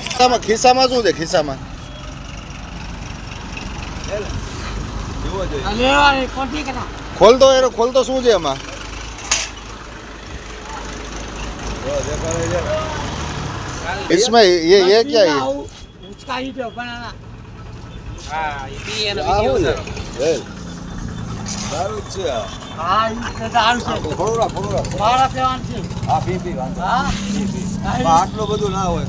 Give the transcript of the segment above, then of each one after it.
ખિસ્સામાં ખિસ્સામાં શું છે ખિસ્સામાં લેવાની કોટી કના ખોલતો એનો ખોલતો શું છે એમાં इसमें ये ये क्या है उसका ही तो बनाना હા એ બી એને આ છે. હા તો દારૂ છે ફોડુરા, ફોડુરા. મારા પીવાનું છે હા, પી, પી, વાંધો હા આટલું બધું ના હોય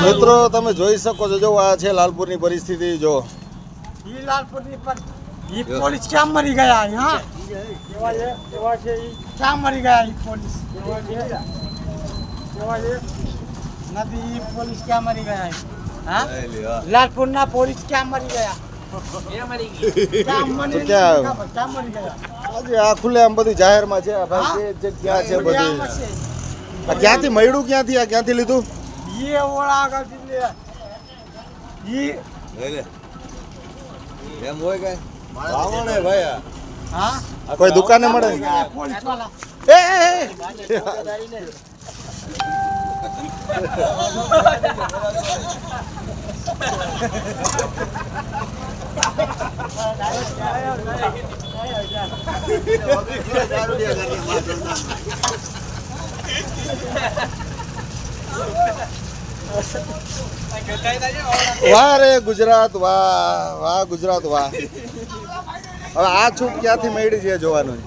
મિત્રો તમે જોઈ શકો છો જો આ છે લાલપુરની પરિસ્થિતિ જો ઈ લાલપુરની પર ઈ પોલીસ ક્યાં મરી ગયા હા છે છે ઈ ક્યાં મરી ગયા ઈ પોલીસ છે છે નથી ઈ પોલીસ ક્યાં મરી ગયા હા લાલપુરના પોલીસ ક્યાં મરી ગયા એ તો ક્યાં? આજે આ ખુલ્લે આમ બધું જાહેરમાં છે આ ભાઈ? જે- ક્યાં છે બધું? આ ક્યાંથી મળ્યું ક્યાંથી આ ક્યાંથી લીધું ઈ ઓળા આગળથી લે ઈ એમ હોય કઈ વાવણે ભાઈ આ. હા કોઈ દુકાને મળે એ, એ, એ. વાહ રે ગુજરાત વાહ વાહ ગુજરાત વાહ. હવે આ છૂટ ક્યાંથી મળી છે જોવાનું?